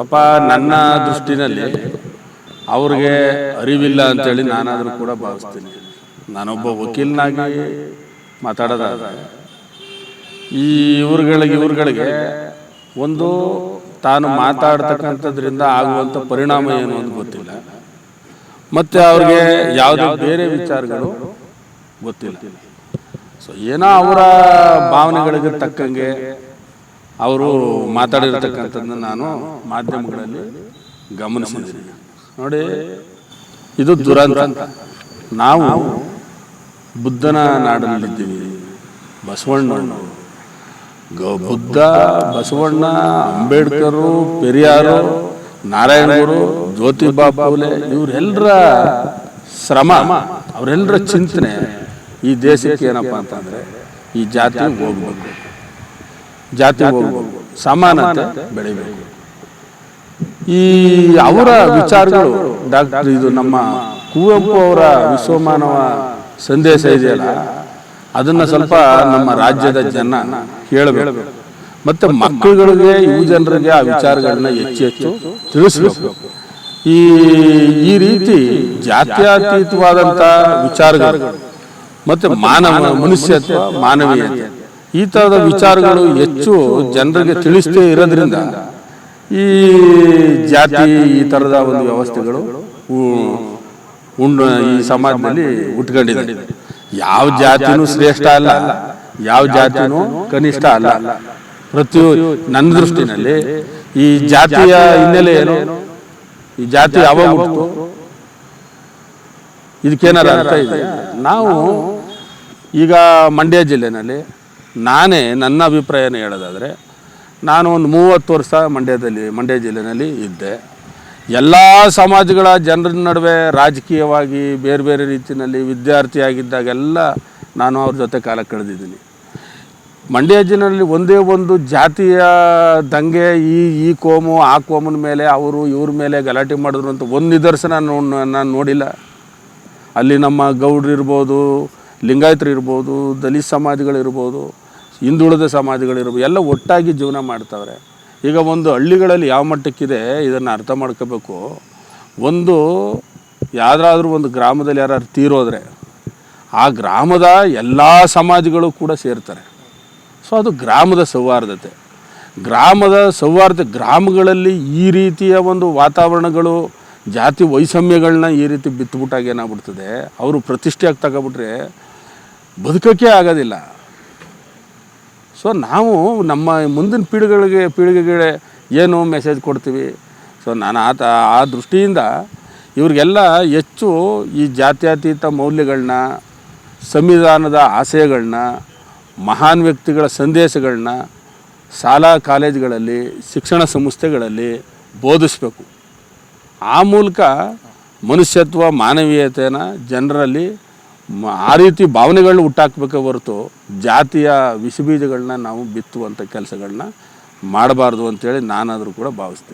ಪಾಪ ನನ್ನ ದೃಷ್ಟಿನಲ್ಲಿ ಅವ್ರಿಗೆ ಅರಿವಿಲ್ಲ ಅಂತೇಳಿ ನಾನಾದರೂ ಕೂಡ ಭಾವಿಸ್ತೀನಿ. ನಾನೊಬ್ಬ ವಕೀಲನಾಗಿ ಮಾತಾಡೋದಾದ ಈ ಇವ್ರುಗಳಿಗೆ ಇವ್ರುಗಳಿಗೆ ಒಂದು ತಾನು ಮಾತಾಡ್ತಕ್ಕಂಥದ್ರಿಂದ ಆಗುವಂಥ ಪರಿಣಾಮ ಏನು ಅಂತ ಗೊತ್ತಿಲ್ಲ. ಮತ್ತು ಅವ್ರಿಗೆ ಯಾವುದೇ ಬೇರೆ ವಿಚಾರಗಳು ಗೊತ್ತಿಲ್ಲ. ಸೊ ಏನೋ ಅವರ ಭಾವನೆಗಳಿಗೆ ತಕ್ಕಂಗೆ ಅವರು ಮಾತಾಡಿರ್ತಕ್ಕಂಥದ್ದು ನಾನು ಮಾಧ್ಯಮಗಳಲ್ಲಿ ಗಮನಿಸಿದ್ದೀನಿ. ನೋಡಿ ಇದು ದುರಂತ. ನಾವು ಬುದ್ಧನ ನಾಡಲ್ಲಿದ್ದೀವಿ. ಬಸವಣ್ಣ ಗ ಬುದ್ಧ ಬಸವಣ್ಣ ಅಂಬೇಡ್ಕರು ಪೆರಿಯಾರು ನಾರಾಯಣಗುರು ಜ್ಯೋತಿಬಾ ಫೂಲೆ ಇವರೆಲ್ಲರ ಶ್ರಮ ಅವರೆಲ್ಲರ ಚಿಂತನೆ ಈ ದೇಶಕ್ಕೆ ಏನಪ್ಪ ಅಂತಂದರೆ ಈ ಜಾತಿ ಹೋಗ್ಬೇಕು. ಜಾತಿ ಸಮಾನತೆ ಬೆಳಿಬೇಕು. ಈ ಅವರ ವಿಚಾರಗಳು ಡಾಕ್ಟರ್ ಇದು ನಮ್ಮ ಕುವೆಂಪು ಅವರ ವಿಶ್ವಮಾನವ ಸಂದೇಶ ಇದೆಯಲ್ಲ ಅದನ್ನ ಸ್ವಲ್ಪ ನಮ್ಮ ರಾಜ್ಯದ ಜನ ಕೇಳಬೇಕು. ಮತ್ತೆ ಮಕ್ಕಳುಗಳಿಗೆ ಯುವ ಜನರಿಗೆ ಆ ವಿಚಾರಗಳನ್ನ ಹೆಚ್ಚು ಹೆಚ್ಚು ತಿಳಿಸಬೇಕು. ಈ ಈ ರೀತಿ ಜಾತ್ಯತೀತವಾದಂಥ ವಿಚಾರಗಳು. ಮತ್ತೆ ಮಾನವ ಮನುಷ್ಯತ್ವ ಮಾನವೀಯತೆ. ಈ ಥರದ ವಿಚಾರಗಳು ಹೆಚ್ಚು ಜನರಿಗೆ ತಿಳಿಸ್ತೇ ಇರೋದ್ರಿಂದ ಈ ಜಾತಿ ಈ ಥರದ ಒಂದು ವ್ಯವಸ್ಥೆಗಳು ಉಂಡು ಈ ಸಮಾಜದಲ್ಲಿ ಉಟ್ಕೊಂಡಿದೆ. ಯಾವ ಜಾತಿನೂ ಶ್ರೇಷ್ಠ ಅಲ್ಲ. ಯಾವ ಜಾತಿನೂ ಕನಿಷ್ಠ ಅಲ್ಲ. ಪ್ರತಿ ನನ್ನ ದೃಷ್ಟಿನಲ್ಲಿ ಈ ಜಾತಿಯ ಹಿನ್ನೆಲೆ ಏನು? ಈ ಜಾತಿ ಯಾವಾಗ ಹುಟ್ಟು ಇದಕ್ಕೇನಾರ ಅರ್ಥ ಇದೆ ನಾವು ಈಗ ಮಂಡ್ಯ ಜಿಲ್ಲೆನಲ್ಲಿ ನಾನೇ ನನ್ನ ಅಭಿಪ್ರಾಯನ ಹೇಳೋದಾದರೆ, ನಾನು ಒಂದು ಮೂವತ್ತು ವರ್ಷ ಮಂಡ್ಯದಲ್ಲಿ, ಮಂಡ್ಯ ಜಿಲ್ಲೆಯಲ್ಲಿ ಇದ್ದೆ. ಎಲ್ಲ ಸಮಾಜಗಳ ಜನರ ನಡುವೆ ರಾಜಕೀಯವಾಗಿ ಬೇರೆ ಬೇರೆ ರೀತಿಯಲ್ಲಿ ವಿದ್ಯಾರ್ಥಿಯಾಗಿದ್ದಾಗೆಲ್ಲ ನಾನು ಅವ್ರ ಜೊತೆ ಕಾಲ ಕಳೆದಿದ್ದೀನಿ. ಮಂಡ್ಯ ಜಿಲ್ಲೆಯಲ್ಲಿ ಒಂದೇ ಒಂದು ಜಾತಿಯ ದಂಗೆ ಈ ಈ ಕೋಮು, ಆ ಕೋಮನ ಮೇಲೆ ಅವರು ಇವ್ರ ಮೇಲೆ ಗಲಾಟೆ ಮಾಡಿದ್ರು ಅಂತ ಒಂದು ನಿದರ್ಶನ ನಾನು ನೋಡಿಲ್ಲ. ಅಲ್ಲಿ ನಮ್ಮ ಗೌಡ್ರು ಇರ್ಬೋದು, ಲಿಂಗಾಯತರು ಇರ್ಬೋದು, ದಲಿತ ಸಮಾಜಗಳಿರ್ಬೋದು ಹಿಂದುಳಿದ ಸಮಾಜಗಳಿರ್ಬೋದು ಎಲ್ಲ ಒಟ್ಟಾಗಿ ಜೀವನ ಮಾಡ್ತವ್ರೆ. ಈಗ ಒಂದು ಹಳ್ಳಿಗಳಲ್ಲಿ ಯಾವ ಮಟ್ಟಕ್ಕಿದೆ ಇದನ್ನು ಅರ್ಥ ಮಾಡ್ಕೋಬೇಕು. ಒಂದು ಯಾವುದಾದ್ರೂ ಒಂದು ಗ್ರಾಮದಲ್ಲಿ ಯಾರು ತೀರೋದ್ರೆ, ಆ ಗ್ರಾಮದ ಎಲ್ಲ ಸಮಾಜಗಳು ಕೂಡ ಸೇರ್ತಾರೆ. ಸೊ ಅದು ಗ್ರಾಮದ ಸೌಹಾರ್ದತೆ. ಗ್ರಾಮದ ಸೌಹಾರ್ದ, ಗ್ರಾಮಗಳಲ್ಲಿ ಈ ರೀತಿಯ ಒಂದು ವಾತಾವರಣಗಳು, ಜಾತಿ ವೈಷಮ್ಯಗಳನ್ನ ಈ ರೀತಿ ಬಿತ್ತುಬಿಟ್ಟಾಗ ಏನಾಗ್ಬಿಡ್ತದೆ? ಅವರು ಪ್ರತಿಷ್ಠೆಯಾಗಿ ತಗೊಬಿಟ್ರೆ ಬದುಕೋಕ್ಕೆ ಆಗೋದಿಲ್ಲ. ಸೊ ನಾವು ನಮ್ಮ ಮುಂದಿನ ಪೀಳಿಗೆಗಳಿಗೆ ಪೀಳಿಗೆಗಳಿಗೆ ಏನು ಮೆಸೇಜ್ ಕೊಡ್ತೀವಿ? ಸೊ ನಾನು ಆತ ಆ ದೃಷ್ಟಿಯಿಂದ ಇವ್ರಿಗೆಲ್ಲ ಹೆಚ್ಚು ಈ ಜಾತ್ಯತೀತ ಮೌಲ್ಯಗಳನ್ನ, ಸಂವಿಧಾನದ ಆಶಯಗಳನ್ನ ಮಹಾನ್ ವ್ಯಕ್ತಿಗಳ ಸಂದೇಶಗಳನ್ನ ಶಾಲಾ, ಕಾಲೇಜುಗಳಲ್ಲಿ, ಶಿಕ್ಷಣ ಸಂಸ್ಥೆಗಳಲ್ಲಿ ಬೋಧಿಸಬೇಕು. ಆ ಮೂಲಕ ಮನುಷ್ಯತ್ವ ಮಾನವೀಯತೆಯನ್ನು ಜನರಲ್ಲಿ ಆ ರೀತಿ ಭಾವನೆಗಳನ್ನ ಹುಟ್ಟಾಕ್ಬೇಕ ಹೊರತು ಜಾತಿಯ ವಿಷಬೀಜಗಳನ್ನ ನಾವು ಬಿತ್ತುವಂಥ ಕೆಲಸಗಳನ್ನ ಮಾಡಬಾರ್ದು ಅಂತೇಳಿ ನಾನಾದರೂ ಕೂಡ ಭಾವಿಸ್ತೀನಿ.